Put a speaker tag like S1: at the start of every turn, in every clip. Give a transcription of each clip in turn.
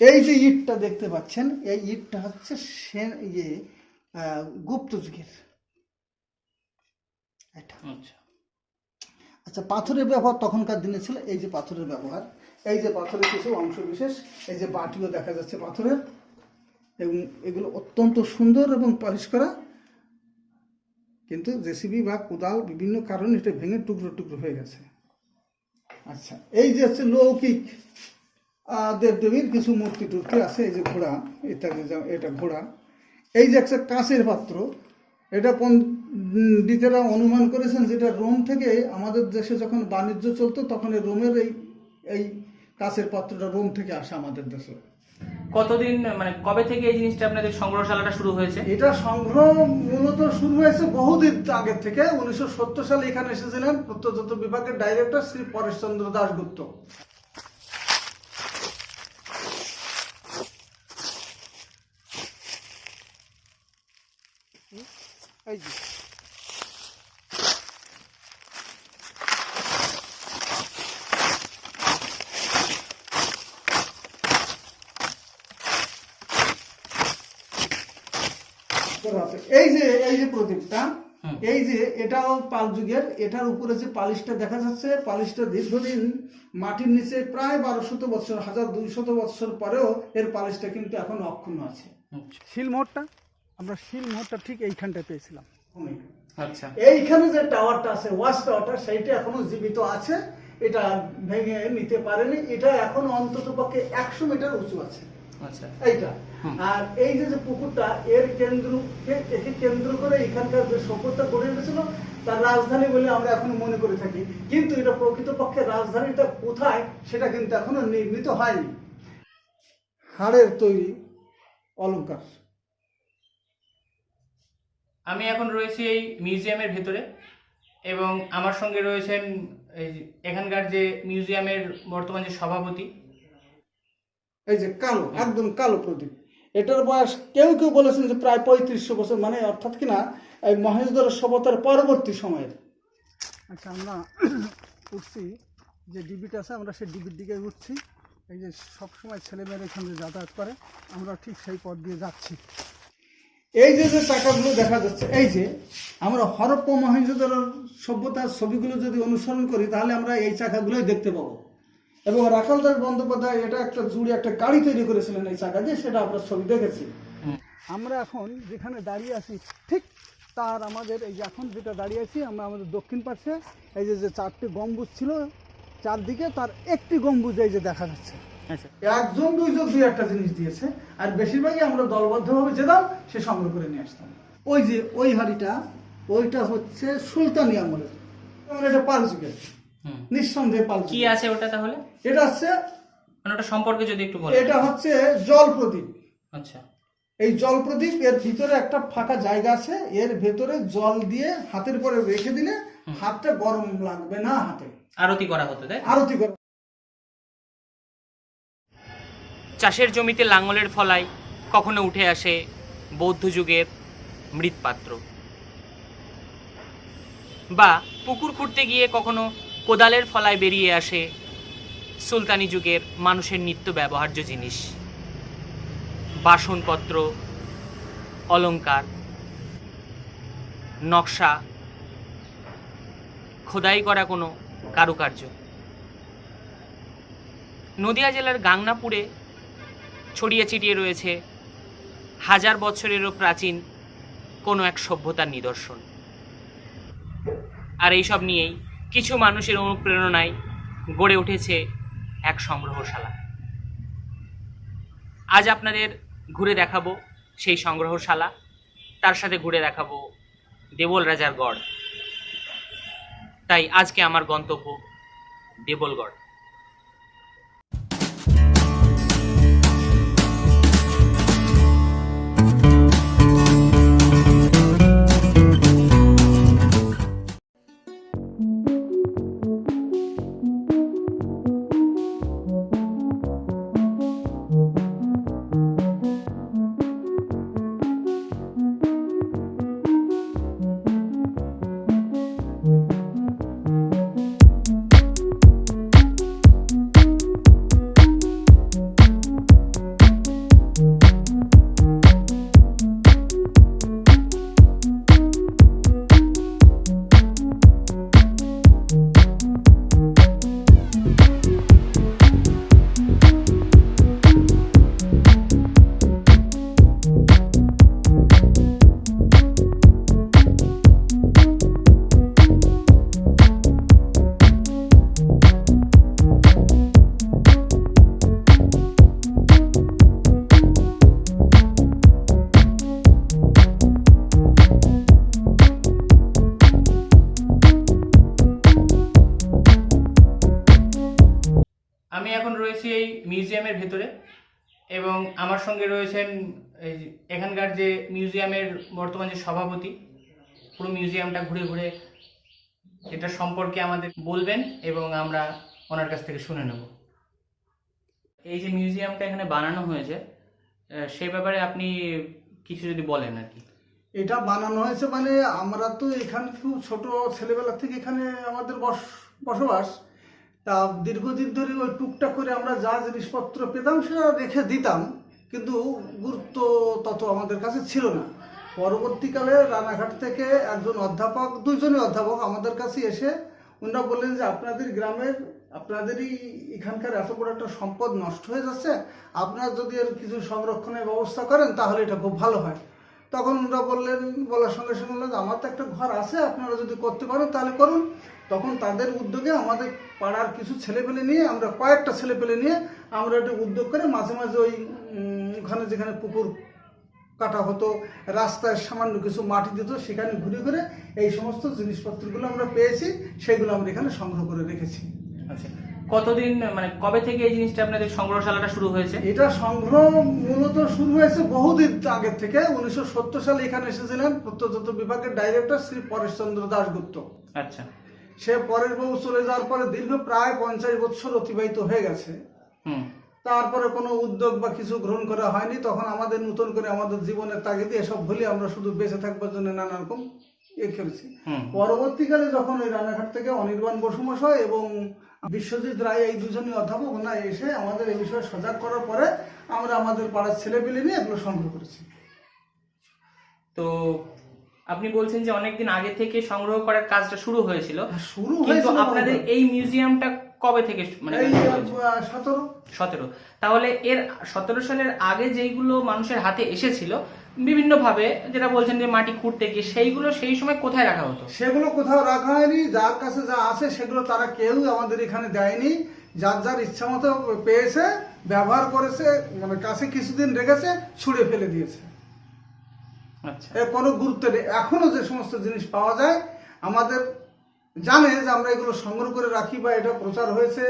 S1: এই যে ইটটা দেখতে পাচ্ছেন এই ইটটা হচ্ছে সেন ইয়ে গুপ্ত যুগের এটা।
S2: আচ্ছা।
S1: আচ্ছা পাথরের ব্যবহার তখনকার দিনে ছিল এই যে পাথরের ব্যবহার। এই যে পাথরের কিছু অংশ বিশেষ এই যে বাটিও দেখা যাচ্ছে পাথরের। এবং এগুলো অত্যন্ত সুন্দর এবং পলিশ করা কিন্তু জেসিবি বা কোদাল বিভিন্ন কারণে এটা ভেঙে টুকরো টুকরো হয়ে গেছে। আচ্ছা এই যে হচ্ছে লৌকিক দেবদেবীর কিছু মূর্তি টুর্তি আছে এই যে ঘোড়া ইত্যাদি এটা ঘোড়া। এই যে একটা কাঁচের পাত্র এটা পণ্ডিতেরা অনুমান করেছেন যেটা রোম থেকে আমাদের দেশে যখন বাণিজ্য চলতো তখন এই রোমের এই এই কাঁচের পাত্রটা রোম থেকে আসে আমাদের দেশে।
S2: কতদিন মানে কবে থেকে এই জিনিসটা আপনাদের সংগ্রহশালাটা শুরু হয়েছে?
S1: এটা সংগ্রহ মূলত শুরু হয়েছে বহুদিন আগের থেকে উনিশশো সত্তর সালে এখানে এসেছিলেন প্রত্নতত্ত্ব বিভাগের ডাইরেক্টর শ্রী পরেশচন্দ্র দাশগুপ্ত। এই যে। এই যে এই যে প্রদীপটা এই যে এটাও পাল যুগের এটার উপরে যে পালিশটা দেখা যাচ্ছে পালিশটা দীর্ঘদিন মাটির নিচে প্রায় বারোশত বছর হাজার দুইশত বছর পরেও এর পালিশটা কিন্তু এখন অক্ষুণ্ণ আছে।
S2: আচ্ছা।
S1: শিলমোহরটা আমরা শিলমোহরটা ঠিক এইখানটা পেয়েছিলাম।
S2: আচ্ছা।
S1: এইখানে যে টাওয়ারটা আছে ওয়াশ টাওয়ারটা সেইটা এখনও জীবিত আছে। এটা ভেঙে নিতে পারেনি। এটা এখন অন্তত পক্ষে একশো মিটার উঁচু আছে।
S2: আচ্ছা।
S1: এইটা। আর এই যে যে পুকুরটা এর কেন্দ্রকে একে কেন্দ্র করে এখানকার যে সভ্যতা গড়ে উঠেছিল তার রাজধানী বলে আমরা এখনও মনে করে থাকি। কিন্তু এটা প্রকৃতপক্ষে রাজধানীটা কোথায় সেটা কিন্তু এখনও নির্মিত হয়নি। হাড়ের তৈরি অলংকার।
S2: আমি এখন রয়েছি এই মিউজিয়ামের ভেতরে এবং আমার সঙ্গে রয়েছেন এই এখানকার যে মিউজিয়ামের বর্তমান যে সভাপতি।
S1: এই যে কালো একদম কালো প্রদীপ। এটার বয়স কেউ কেউ বলেছেন যে প্রায় পঁয়ত্রিশশো বছর মানে অর্থাৎ কিনা এই মহেশধর সভ্যতার পরবর্তী সময়ের। আচ্ছা আমরা উঠছি যে ডিবিটা আছে আমরা সেই ডিবির দিকে উঠছি। এই যে সবসময় ছেলেমেয়েরা এখানে যাতায়াত করে আমরা ঠিক সেই পথ দিয়ে যাচ্ছি। এই যে যে চাকাগুলো দেখা যাচ্ছে, এই যে আমরা হরপ্পা মহেঞ্জোদর সভ্যতার ছবিগুলো যদি অনুসরণ করি, তাহলে আমরা এই চাকাগুলোই দেখতে পাবো এবং রাখাল দাস বন্দ্যোপাধ্যায় এটা একটা জুড়ে একটা গাড়ি তৈরি করেছিলেন এই চাকা দিয়ে, সেটা আমরা ছবি দেখেছি। আমরা এখন যেখানে দাঁড়িয়ে আছি, ঠিক তার আমাদের এই যে এখন যেটা দাঁড়িয়ে আছি, আমরা আমাদের দক্ষিণ পাশে, এই যে যে চারটি গম্বুজ ছিল, চারদিকে তার একটি গম্বুজ এই যে দেখা যাচ্ছে একজন দুইজন দুই একটা জিনিস দিয়েছে আর বেশিরভাগই আমরা দলবদ্ধভাবে যেতাম সে সংগ্রহ করে নিয়ে আসতাম। ওই যে ওই হাড়িটা ওইটা হচ্ছে সুলতানি আমলের। আমলের এটা পাল যুগের। নিঃসন্দেহে পাল
S2: কি আছে ওটা তাহলে?
S1: এটা হচ্ছে
S2: মানে ওটা সম্পর্কে যদি একটু বলেন।
S1: এটা হচ্ছে জল প্রদীপ
S2: আচ্ছা।
S1: এই জল প্রদীপ এর ভিতরে একটা ফাঁকা জায়গা আছে এর ভেতরে জল দিয়ে হাতের পরে রেখে দিলে হাতটা গরম লাগবে না হাতে।
S2: আরতি করা হতো তাই
S1: আরতি করে
S2: চাষের জমিতে লাঙলের ফলায় কখনো উঠে আসে বৌদ্ধ যুগের মৃৎপাত্র। বা পুকুর খুঁড়তে গিয়ে কখনো কোদালের ফলায় বেরিয়ে আসে সুলতানি যুগের মানুষের নিত্য ব্যবহার্য জিনিস। বাসনপত্র অলঙ্কার নকশা, খোদাই করা কোনো কারুকার্য। নদিয়া জেলার গাংনাপুরে ছড়িয়ে ছিটিয়ে রয়েছে হাজার বছরেরও প্রাচীন কোনো এক সভ্যতার নিদর্শন। আর এইসব নিয়েই কিছু মানুষের অনুপ্রেরণায় গড়ে উঠেছে এক সংগ্রহশালা। আজ আপনাদের ঘুরে দেখাবো সেই সংগ্রহশালা। তার সাথে ঘুরে দেখাবো দেবল রাজার গড়। তাই আজকে আমার গন্তব্য দেবলগড়। ভেতরে। এবং আমার সঙ্গে রয়েছেন এখানকার যে মিউজিয়ামের বর্তমান যে সভাপতি, পুরো মিউজিয়ামটা ঘুরে ঘুরে এটা সম্পর্কে আমাদের বলবেন এবং আমরা ওনার কাছ থেকে শুনে নেব। এই যে মিউজিয়ামটা এখানে বানানো হয়েছে সেই ব্যাপারে আপনি কিছু যদি বলেন আর কি।
S1: এটা বানানো হয়েছে মানে আমরা তো এখানে ছোট ছেলেবেলা থেকে এখানে আমাদের বস, বসবাস। তা দীর্ঘদিন ধরে ওই টুকটাক করে আমরা যা জিনিসপত্র পেতাম সেটা রেখে দিতাম, কিন্তু গুরুত্ব তত আমাদের কাছে ছিল না। পরবর্তীকালে রানাঘাট থেকে একজন অধ্যাপক, দুইজনই অধ্যাপক আমাদের কাছে এসে ওনারা বললেন যে, আপনাদের গ্রামের, আপনাদেরই এখানকার এত বড় একটা সম্পদ নষ্ট হয়ে যাচ্ছে, আপনারা যদি এর কিছু সংরক্ষণের ব্যবস্থা করেন তাহলে এটা খুব ভালো হয়। তখন ওরা বললেন, বলার সঙ্গে সঙ্গে বললেন, আমার তো একটা ঘর আছে, আপনারা যদি করতে পারেন তাহলে করুন। তখন তাদের উদ্যোগে আমাদের পাড়ার কিছু ছেলেপেলে নিয়ে আমরা কয়েকটা ছেলেপেলে নিয়ে আমরা একটা উদ্যোগ করে মাঝে মাঝে ওই ওখানে যেখানে পুকুর কাটা হতো রাস্তায় সামান্য কিছু মাটি দিত সেখানে ঘুরে ঘুরে এই সমস্ত জিনিসপত্রগুলো আমরা পেয়েছি সেগুলো আমরা এখানে সংগ্রহ করে রেখেছি।
S2: আচ্ছা কতদিন মানে কবে থেকে এই জিনিসটা আপনাদের সংগ্রহশালাটা শুরু হয়েছে?
S1: এটা সংগ্রহ মূলত শুরু হয়েছে বহুদিন আগের থেকে উনিশশো সত্তর সালে এখানে এসেছিলেন প্রত্নতত্ত্ব বিভাগের ডাইরেক্টর শ্রী পরেশচন্দ্র দাশগুপ্ত।
S2: আচ্ছা।
S1: সে পরের বাবু চলে যাওয়ার পরে দীর্ঘ প্রায় পঞ্চাশ বছর অতিবাহিত হয়ে গেছে। তারপরে কোনো উদ্যোগ বা কিছু গ্রহণ করা হয়নি। তখন আমাদের নতুন করে আমাদের জীবনের তাগিদে এসব ভুলে আমরা শুধু বেঁচে থাকবার জন্য নানা রকম ইয়ে
S2: খেলছি।
S1: পরবর্তীকালে যখন ওই রানাঘাট থেকে অনির্বাণ বসুমশাই এবং বিশ্বজিৎ রায় এই দুজনই অধ্যাপক ওনারা এসে আমাদের এই বিষয়ে সজাগ করার পরে আমরা আমাদের পাড়ার ছেলেপিলে নিয়ে এগুলো সংগ্রহ করেছি।
S2: তো আপনি বলছেন যে অনেকদিন আগে থেকে সংগ্রহ করার কাজটা শুরু হয়েছিল।
S1: শুরু
S2: কিন্তু
S1: হয়েছিল
S2: আপনাদের এই মিউজিয়ামটা কবে থেকে মানে?
S1: সতেরো।
S2: সতেরো। তাহলে এর সতেরো সালের আগে যেইগুলো মানুষের হাতে এসেছিল বিভিন্নভাবে যেটা বলছেন যে মাটি খুঁড়তে গিয়ে সেইগুলো সেই সময় কোথায় রাখা হতো?
S1: সেগুলো কোথাও রাখা হয়নি। যার কাছে যা আছে সেগুলো তারা কেউ আমাদের এখানে দেয়নি। যার যার ইচ্ছা মতো পেয়েছে ব্যবহার করেছে মানে কাছে কিছুদিন রেখেছে ছুঁড়ে ফেলে দিয়েছে। এর কোনো গুরুত্ব নেই। এখনও যে সমস্ত জিনিস পাওয়া যায় আমাদের জানে যে আমরা এগুলো সংগ্রহ করে রাখি বা এটা প্রচার হয়েছে।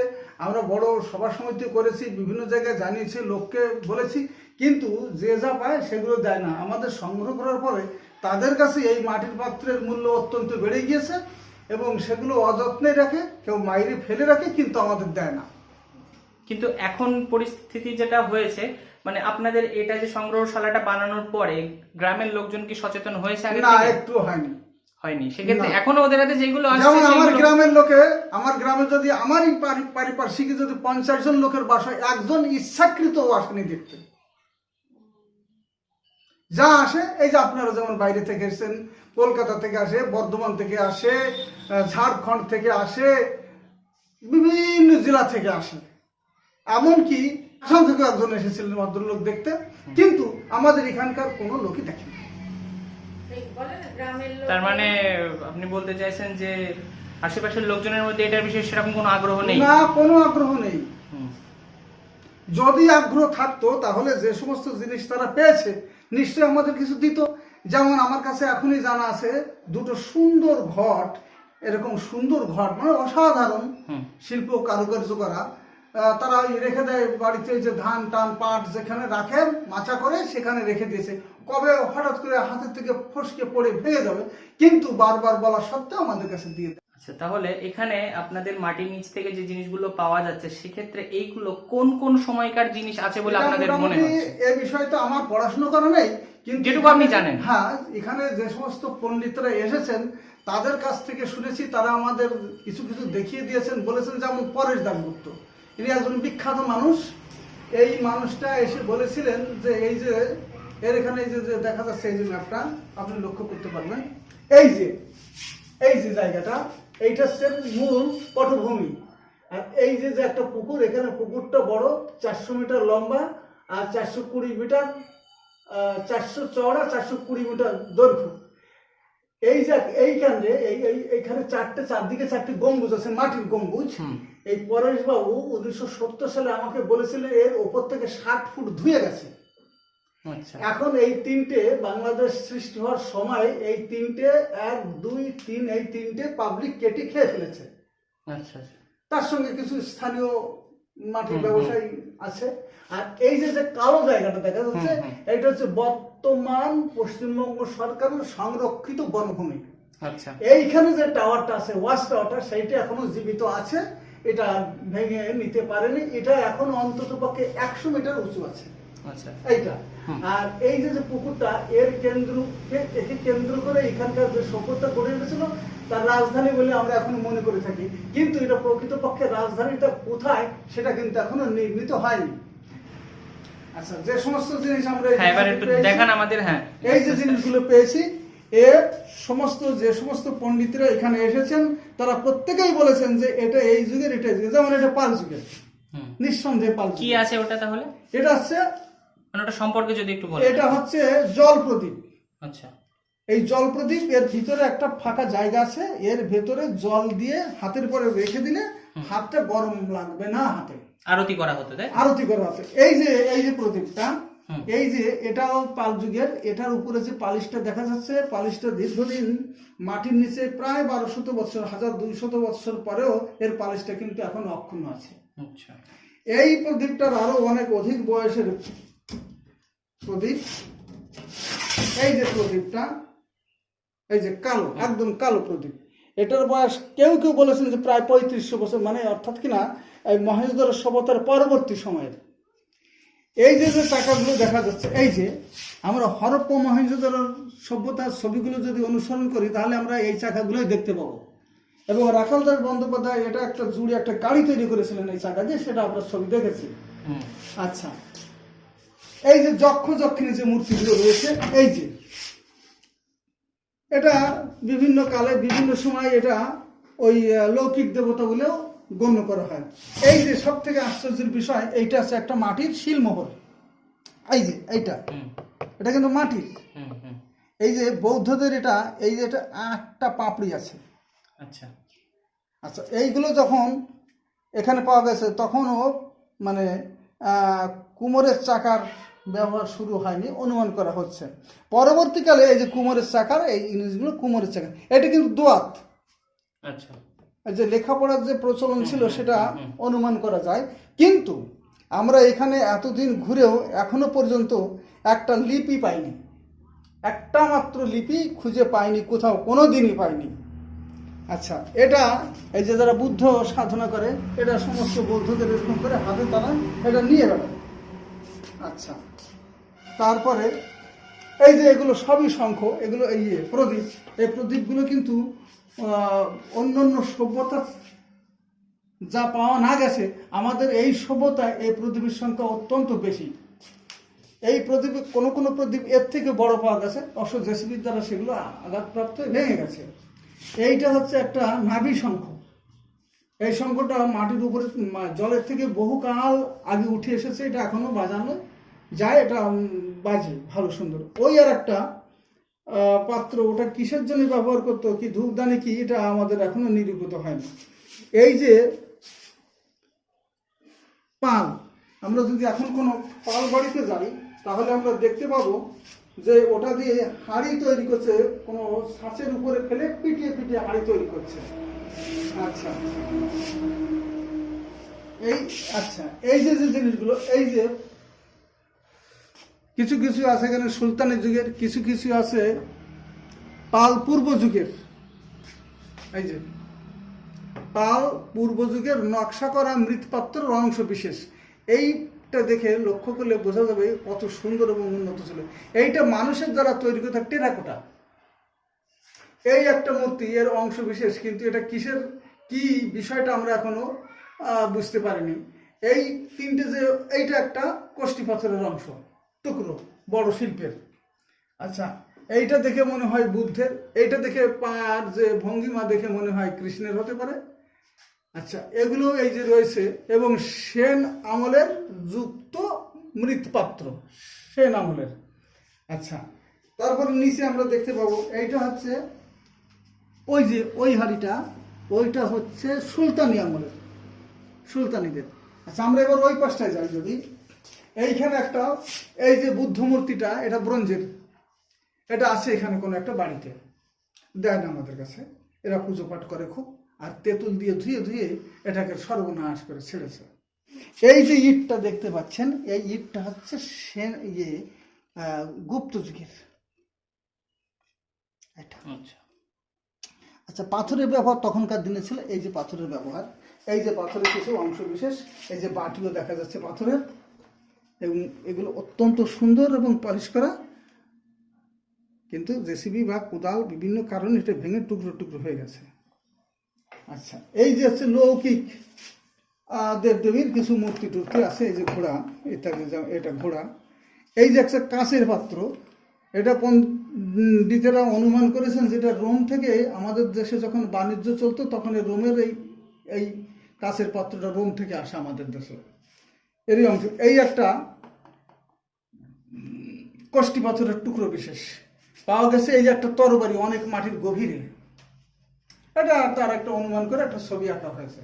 S1: আমরা বড় সভা সমিতি করেছি বিভিন্ন জায়গায় জানিয়েছি লোককে বলেছি কিন্তু যে যা পায় সেগুলো দেয় না। আমাদের সংগ্রহ করার পরে তাদের কাছে এই মাটির পাত্রের মূল্য অত্যন্ত বেড়ে গিয়েছে এবং সেগুলো অযত্নে রাখে কেউ মাইরে ফেলে রাখে কিন্তু আমাদের দেয় না।
S2: কিন্তু এখন পরিস্থিতি যেটা হয়েছে মানে আপনাদের এটা যে সংগ্রহশালাটা বানানোর পরে গ্রামের লোকজন কি সচেতন হয়েছে আগে
S1: না একটু হয়নি।
S2: হয়নি। সেক্ষেত্রে। এখনও ওদের হাতে যেগুলো আসছে
S1: যেমন আমার গ্রামের লোকে আমার গ্রামে যদি আমারই পারিপার্শ্বিক যদি পঞ্চাশ জন লোকের বাসায় একজন ইচ্ছাকৃত আসেনি দেখতে। যা আসে এই যে আপনারা যেমন বাইরে থেকে এসেছেন কলকাতা থেকে আসে বর্ধমান থেকে আসে ঝাড়খণ্ড থেকে আসে বিভিন্ন জেলা থেকে আসে। এমনকি আসাম থেকে একজন এসেছিলেন ভদ্রলোক দেখতে। কিন্তু আমাদের এখানকার কোনো লোকই দেখেনি।
S2: তার মানে আপনি বলতে চাইছেন যে আশেপাশের লোকজনের মধ্যে এটার বিষয়ে সেরকম কোনো আগ্রহ নেই?
S1: না কোনো আগ্রহ নেই। যদি আগ্রহ থাকতো তাহলে যে সমস্ত জিনিস তারা পেয়েছে নিশ্চয়ই আমাদের কিছু দিত। যেমন আমার কাছে এখনই জানা আছে দুটো সুন্দর ঘট এরকম সুন্দর ঘট মানে অসাধারণ শিল্প কারুকার্য করা। তারা রেখে দেয় বাড়িতে যে ধান টান পাট যেখানে রাখে মাচা করে সেখানে রেখে দিয়েছে। কবে হঠাৎ করে হাতের থেকে ফসকে পড়ে ভেঙে যাবে কিন্তু বারবার বলা সত্ত্বেও আমাদের কাছে দিয়ে দেয়।
S2: আচ্ছা তাহলে এখানে আপনাদের মাটির নিচ থেকে যে জিনিসগুলো পাওয়া যাচ্ছে সেক্ষেত্রে এইগুলো কোন কোন সময়কার জিনিস আছে বলে আপনাদের মনে
S1: মোটামুটি
S2: হচ্ছে?
S1: এ বিষয়ে তো আমার পড়াশোনা করা নেই কিন্তু
S2: যেটুকু আপনি জানেন।
S1: হ্যাঁ এখানে যে সমস্ত পণ্ডিতরা এসেছেন তাদের কাছ থেকে শুনেছি তারা আমাদের কিছু কিছু দেখিয়ে দিয়েছেন বলেছেন যেমন পরেশ দাসগুপ্ত ইনি একজন বিখ্যাত মানুষ। এই মানুষটা এসে বলেছিলেন যে, এই যে, এর এখানে এই যে দেখা যাচ্ছে এই যে ম্যাপটা, আপনি লক্ষ্য করতে পারবেন। এই যে এই যে জায়গাটা, এইটা হচ্ছে মূল পটভূমি। আর এই যে যে একটা পুকুর, এখানে পুকুরটা বড়, চারশো মিটার লম্বা আর চারশো কুড়ি মিটার চারশো চওড়া, চারশো কুড়ি মিটার দৈর্ঘ্য। এই যে এইখানে এই এই- এইখানে চারটে চারদিকে চারটে গম্বুজ আছে মাটির গম্বুজ। এই পরেশ বাবু উনিশশো সত্তর সালে আমাকে বলেছিলেন এর ওপর থেকে ষাট ফুট ধুয়ে গেছে।
S2: আচ্ছা।
S1: এখন এই তিনটে বাংলাদেশ সৃষ্টি হওয়ার সময় এই তিনটে এক দুই তিন এই তিনটে পাবলিক কেটে খেয়ে ফেলেছে।
S2: আচ্ছা আচ্ছা।
S1: তার সঙ্গে কিছু স্থানীয় মাটির। ব্যবসায়ী আছে। আর এই যে যে কালো জায়গাটা দেখা যাচ্ছে। এটা হচ্ছে বর্তমান পশ্চিমবঙ্গ সরকারের সংরক্ষিত বনভূমি।
S2: আচ্ছা।
S1: এইখানে যে টাওয়ারটা আছে ওয়াচ টাওয়ারটা সেইটা এখনও জীবিত আছে। এটা ভেঙে নিতে পারেনি। এটা এখন অন্তত পক্ষে একশো মিটার উঁচু আছে।
S2: আচ্ছা।
S1: এইটা। আর এই যে যে পুকুরটা এর কেন্দ্র একে কেন্দ্র করে এখানকার যে সভ্যতা গড়ে উঠেছিল তার রাজধানী বলে আমরা এখন মনে করে থাকি। কিন্তু এটা প্রকৃতপক্ষে রাজধানীটা কোথায় সেটা কিন্তু এখনও নির্মিত হয়নি। আচ্ছা যে সমস্ত জিনিস আমরা
S2: হ্যাঁ এবার একটু দেখান আমাদের হ্যাঁ।
S1: এই যে জিনিসগুলো পেয়েছি এর সমস্ত যে সমস্ত পণ্ডিতরা এখানে এসেছেন তারা প্রত্যেকেই বলেছেন যে এটা এই যুগের এটা যেমন এটা পাল যুগের। নিঃসন্দেহে পাল
S2: কি আছে ওটা তাহলে?
S1: এটা হচ্ছে
S2: মানে ওটা সম্পর্কে যদি একটু বলেন।
S1: এটা হচ্ছে জল প্রদীপ।
S2: আচ্ছা।
S1: এই জল প্রদীপ এর ভিতরে একটা ফাঁকা জায়গা আছে এর ভেতরে জল দিয়ে হাতের পরে রেখে দিলে হাতটা গরম লাগবে না হাতে।
S2: আরতি করা হতো তাই?
S1: আরতি করা আছে এই যে এই যে প্রদীপটা এই যে এটাও পাল যুগের এটার উপরে যে পালিশটা দেখা যাচ্ছে পালিশটা দীর্ঘদিন মাটির নিচে প্রায় বারোশত বছর হাজার দুইশত বছর পরেও এর পালিশটা কিন্তু এখন অক্ষুণ্ণ আছে।
S2: আচ্ছা।
S1: এই প্রদীপটার আরও অনেক অধিক বয়সের প্রদীপ। এই যে প্রদীপটা এই যে কালো একদম কালো প্রদীপ। এটার বয়স কেউ কেউ বলেছেন যে প্রায় পঁয়ত্রিশশো বছর মানে অর্থাৎ কিনা এই মহেশধর সভ্যতার পরবর্তী সময়ের। এই যে যে চাকাগুলো দেখা যাচ্ছে এই যে আমরা হরপ্প মহেঞ্জোদর সভ্যতার ছবিগুলো যদি অনুসরণ করি তাহলে আমরা এই চাকাগুলোই দেখতে পাবো। এবং রাখালদাস বন্দ্যোপাধ্যায় এটা একটা জুড়ে একটা গাড়ি তৈরি করেছিলেন এই চাকা দিয়ে সেটা আমরা ছবি দেখেছি। আচ্ছা। এই যে যক্ষ যক্ষিণী যে মূর্তিগুলো রয়েছে এই যে এটা বিভিন্ন কালে বিভিন্ন সময় এটা ওই লৌকিক দেবতা বলেও গণ্য করা হয়। এই যে সব থেকে আশ্চর্যের বিষয় এইটা আছে একটা মাটির শিলমোহর। এই যে এইটা। এটা কিন্তু মাটির। এই যে বৌদ্ধদের এটা এই যে এটা আটটা পাপড়ি আছে।
S2: আচ্ছা।
S1: আচ্ছা এইগুলো যখন এখানে পাওয়া গেছে তখনও মানে কুমোরের চাকার ব্যবহার শুরু হয়নি অনুমান করা হচ্ছে। পরবর্তীকালে এই যে কুমোরের চাকার এই জিনিসগুলো কুমোরের চাকা এটা কিন্তু দোয়াত।
S2: আচ্ছা।
S1: যে লেখাপড়ার যে প্রচলন ছিল সেটা অনুমান করা যায়। কিন্তু আমরা এখানে এতদিন ঘুরেও এখনও পর্যন্ত একটা লিপি পাইনি। একটা মাত্র লিপি খুঁজে পাইনি কোথাও কোনো দিনই পাইনি। আচ্ছা এটা এই যে যারা বুদ্ধ সাধনা করে এটা সমস্ত বৌদ্ধদের এরকম করে হাতে তারা এটা নিয়ে বেড়ায় আচ্ছা। তারপরে এই যে এগুলো সবই শঙ্খ, এগুলো এই প্রদীপ, এই প্রদীপগুলো কিন্তু অন্য অন্য সভ্যতা যা পাওয়া না গেছে, আমাদের এই সভ্যতায় এই প্রদীপের সংখ্যা অত্যন্ত বেশি। এই প্রদীপে কোনো কোনো প্রদীপ এর থেকে বড় পাওয়া গেছে, অবশ্য জেসিবির দ্বারা সেগুলো আঘাতপ্রাপ্ত ভেঙে গেছে। এইটা হচ্ছে একটা নাভি শঙ্খ। এই শঙ্খটা মাটির উপরে জলের থেকে বহুকাল আগে উঠে এসেছে, এটা এখনও বাজানো যায়, এটা বাজে, ভালো, সুন্দর। ওই আর একটা পাত্র, ওটা কিসের জন্য ব্যবহার করতো, কি ধূপদানি, কি এটা আমাদের এখনও নিরূপিত হয়নি এই যে, পাল, আমরা যদি এখন কোনো পাল বাড়িতে যাই, তাহলে আমরা দেখতে পাবো যে ওটা দিয়ে হাঁড়ি তৈরি করছে, কোনো ছাঁচের উপরে ফেলে পিটিয়ে পিটিয়ে হাঁড়ি তৈরি করছে। আচ্ছা। এই আচ্ছা এই যে যে জিনিসগুলো, এই যে কিছু কিছু আছে এখানে সুলতানি যুগের, কিছু কিছু আছে পাল পূর্ব যুগের। এই যে, পাল পূর্ব যুগের নকশা করা মৃৎপাত্রের অংশ বিশেষ। এইটা দেখে লক্ষ্য করলে বোঝা যাবে কত সুন্দর এবং উন্নত ছিল। এইটা মানুষের দ্বারা তৈরি করা টেরাকোটা। এই একটা মূর্তি, এর অংশ বিশেষ, কিন্তু এটা কিসের, কি বিষয়টা আমরা এখনও বুঝতে পারিনি। এই তিনটে যে, এইটা একটা কোষ্ঠী পাথরের অংশ। টুকরো, বড় শিল্পের। আচ্ছা এইটা দেখে মনে হয় বুদ্ধের, এইটা দেখে পার যে ভঙ্গিমা দেখে মনে হয় কৃষ্ণের হতে পারে। আচ্ছা এগুলো এই যে রয়েছে, এবং সেন আমলের যুক্ত মৃৎপাত্র, সেন আমলের। আচ্ছা তারপর নিচে আমরা দেখতে পাবো, এইটা হচ্ছে ওই যে ওই হাড়িটা, ওইটা হচ্ছে সুলতানি আমলের, সুলতানিদের। আচ্ছা আমরা এবার ওই পাশটায় যাই যদি। এইখানে একটা এই যে বুদ্ধ মূর্তিটা এটা ব্রোঞ্জের। এটা আছে এখানে কোনো একটা বাড়িতে। দেয় না আমাদের কাছে। এরা পুজো পাঠ করে খুব আর তেঁতুল দিয়ে ধুয়ে ধুয়ে এটাকে সর্বনাশ করে ছেড়েছে। এই যে ইটটা দেখতে পাচ্ছেন এই ইটটা হচ্ছে সেন ইয়ে গুপ্ত যুগের এটা।
S2: আচ্ছা।
S1: আচ্ছা পাথরের ব্যবহার তখনকার দিনে ছিল এই যে পাথরের ব্যবহার। এই যে পাথরের কিছু অংশ বিশেষ এই যে বাটিও দেখা যাচ্ছে পাথরের। এবং এগুলো অত্যন্ত সুন্দর এবং পলিশ করা। কিন্তু জেসিবি বা কোদাল বিভিন্ন কারণে এটা ভেঙে টুকরো টুকরো হয়ে গেছে। আচ্ছা এই যে হচ্ছে লৌকিক দেবদেবীর কিছু মূর্তি টুর্তি আছে, এই যে ঘোড়া, এটা এটা ঘোড়া। এই যে একটা কাঁচের পাত্র, এটা পণ্ডিতেরা অনুমান করেছেন যেটা রোম থেকে আমাদের দেশে যখন বাণিজ্য চলতো, তখন এই রোমের এই এই কাঁচের পাত্রটা রোম থেকে আসে আমাদের দেশে। এরই অংশ, এই একটা কষ্টি পাথরের টুকরো বিশেষ। পাওয়া গেছে এই যে একটা তরবারি অনেক মাটির গভীরে। এটা তার একটা অনুমান করে একটা ছবি আঁকা হয়েছে।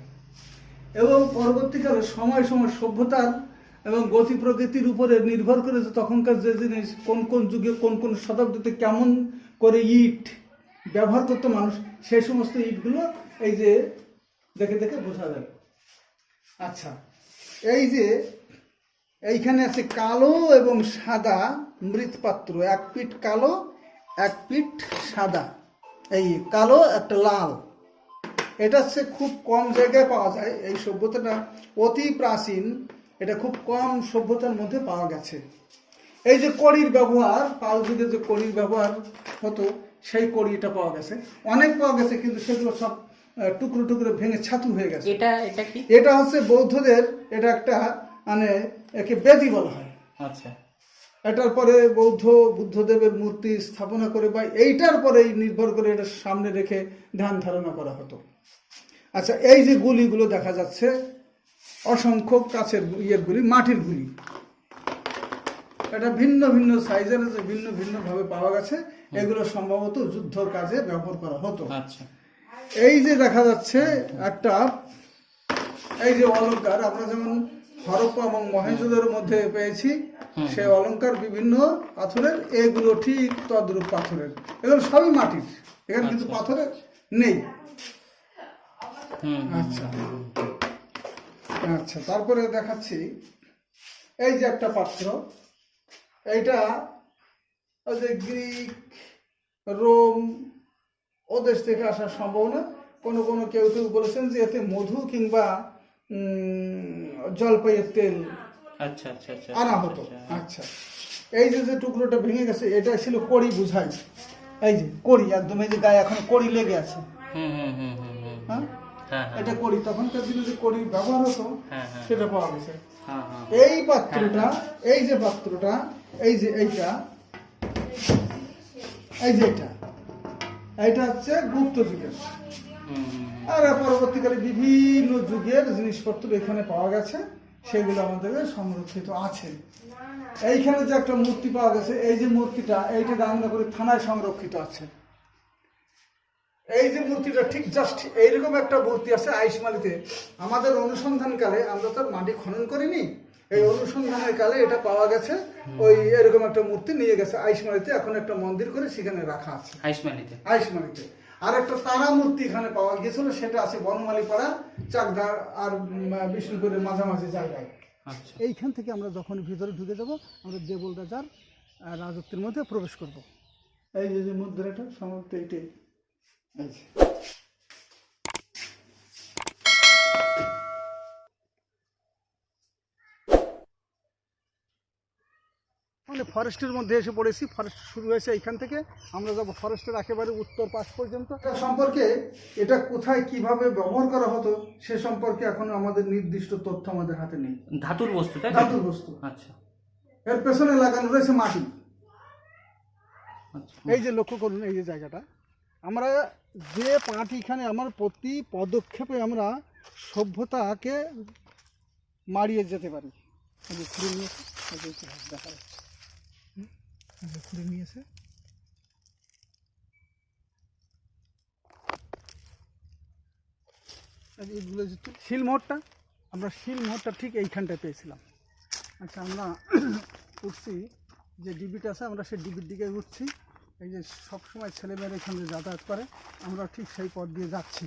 S1: এবং পরবর্তীকালে সময় সময় সভ্যতার এবং গতি প্রকৃতির উপরে নির্ভর করে যে তখনকার যে জিনিস, কোন কোন যুগে, কোন কোন শতাব্দীতে কেমন করে ইট ব্যবহার করতো মানুষ, সেই সমস্ত ইটগুলো এই যে দেখে দেখে বোঝা যায়। আচ্ছা এই যে এইখানে আছে কালো এবং সাদা মৃৎপাত্র। এক পিঠ কালো এক পিঠ সাদা। এই কালো একটা লাল। এটা হচ্ছে খুব কম জায়গায় পাওয়া যায় এই সভ্যতাটা। অতি প্রাচীন এটা খুব কম সভ্যতার মধ্যে পাওয়া গেছে। এই যে কড়ির ব্যবহার পাল যুগে যে কড়ির ব্যবহার হতো সেই কড়িটা পাওয়া গেছে। অনেক পাওয়া গেছে কিন্তু সেগুলো সব টুকরো টুকরো ভেঙে ছাতু হয়ে গেছে।
S2: এটা এটা কি?
S1: এটা হচ্ছে বৌদ্ধদের এটা একটা মানে একে বেদি বলা হয়।
S2: আচ্ছা।
S1: এটার পরে বৌদ্ধ বুদ্ধদেবের মূর্তি স্থাপনা করে বা এইটার পরেই নির্ভর করে এটা সামনে রেখে ধ্যান ধারণা করা হতো। আচ্ছা এই যে গুলিগুলো দেখা যাচ্ছে অসংখ্য কাছের ইয়ের গুলি মাটির গুলি। এটা ভিন্ন ভিন্ন সাইজের ভিন্ন ভিন্ন ভাবে পাওয়া গেছে এগুলো সম্ভবত যুদ্ধর কাজে ব্যবহার করা হতো।
S2: আচ্ছা।
S1: এই যে দেখা যাচ্ছে একটা এই যে অলংকার আমরা যেমন হরপ্পা এবং মহেঞ্জোদের মধ্যে পেয়েছি। সে অলংকার বিভিন্ন পাথরের এগুলো ঠিক তদ্রূপ পাথরের। এগুলো সবই মাটির। এখানে কিন্তু পাথরের নেই। আচ্ছা। আচ্ছা তারপরে দেখাচ্ছি। এই যে একটা পাত্র এইটা ওই যে গ্রিক রোম ও দেশ থেকে আসার সম্ভাবনা। কোনো কোনো কেউ কেউ বলেছেন যে এতে মধু কিংবা জলপাইয়ের তেল।
S2: আচ্ছা আচ্ছা আচ্ছা
S1: আনা হতো। আচ্ছা। এই যে যে টুকরোটা ভেঙে গেছে এটা ছিল কড়ি বুঝাই। এই যে কড়ি একদম এই যে গায়ে এখন কড়ি লেগে আছে।
S2: হুম হুম হুম হুম হুম
S1: হ্যাঁ?
S2: হ্যাঁ হ্যাঁ।
S1: এটা কড়ি তখনকার দিনে যে কড়ির ব্যবহার হতো
S2: হ্যাঁ
S1: সেটা পাওয়া গেছে। এই পাত্রটা এই যে পাত্রটা এই যে এইটা এই যে এটা এইটা হচ্ছে গুপ্ত যুগের আর পরবর্তীকালে বিভিন্ন যুগের জিনিসপত্র এখানে পাওয়া গেছে সেগুলো আমাদের সংরক্ষিত আছে। এইখানে যে একটা মূর্তি পাওয়া গেছে এই যে মূর্তিটা এইটা গাঙ্গাপুরি থানায় সংরক্ষিত আছে। এই যে মূর্তিটা ঠিক জাস্ট এইরকম একটা মূর্তি আছে আইসমালিতে আমাদের অনুসন্ধানকালে আমরা তো মাটি খনন করিনি এই অনুসন্ধানের কালে এটা পাওয়া গেছে ওই এরকম একটা মূর্তি নিয়ে গেছে। আইসমালিতে এখন একটা মন্দির করে সেখানে রাখা আছে।
S2: আইসমালিতে
S1: আইসমালিতে আর একটা তারা মূর্তি এখানে পাওয়া গিয়েছিল সেটা আছে বনমালী পাড়া চাকদার আর বিষ্ণুপুরের মাঝামাঝি জায়গায়।
S2: আচ্ছা।
S1: এইখান থেকে আমরা যখন ভিতরে ঢুকে যাব আমরা দেবল রাজার রাজত্বের মধ্যে প্রবেশ করব। এই যে মুদ্রাটা সমস্ত এইটাই। এই যে। মানে ফরেস্টের মধ্যে এসে পড়েছি ফরেস্ট শুরু হয়েছে এইখান থেকে। আমরা যাব ফরেস্টের একেবারে উত্তর পাশ পর্যন্ত। সম্পর্কে এটা কোথায় কীভাবে ব্যবহার করা হতো সে সম্পর্কে এখনও আমাদের নির্দিষ্ট তথ্য আমাদের হাতে নেই।
S2: ধাতুর বস্তু তাই
S1: ধাতুর বস্তু।
S2: আচ্ছা।
S1: এর পেছনে লাগানো রয়েছে মাটি।
S2: আচ্ছা।
S1: এই যে লক্ষ্য করুন এই যে জায়গাটা। আমরা যে পাটিখানে আমার প্রতি পদক্ষেপে আমরা সভ্যতাকে মারিয়ে যেতে পারি। দেখা যাচ্ছে। খুঁড়ে নিয়েছে এইগুলো তুল- শিলমোহরটা আমরা শিলমোহরটা ঠিক এইখানটায় পেয়েছিলাম। আচ্ছা আমরা উঠছি যে ডিবিটা আছে আমরা সেই ডিবির দিকে উঠছি। এই যে সবসময় ছেলেমেয়েরা এখানে যাতায়াত করে আমরা ঠিক সেই পথ দিয়ে যাচ্ছি।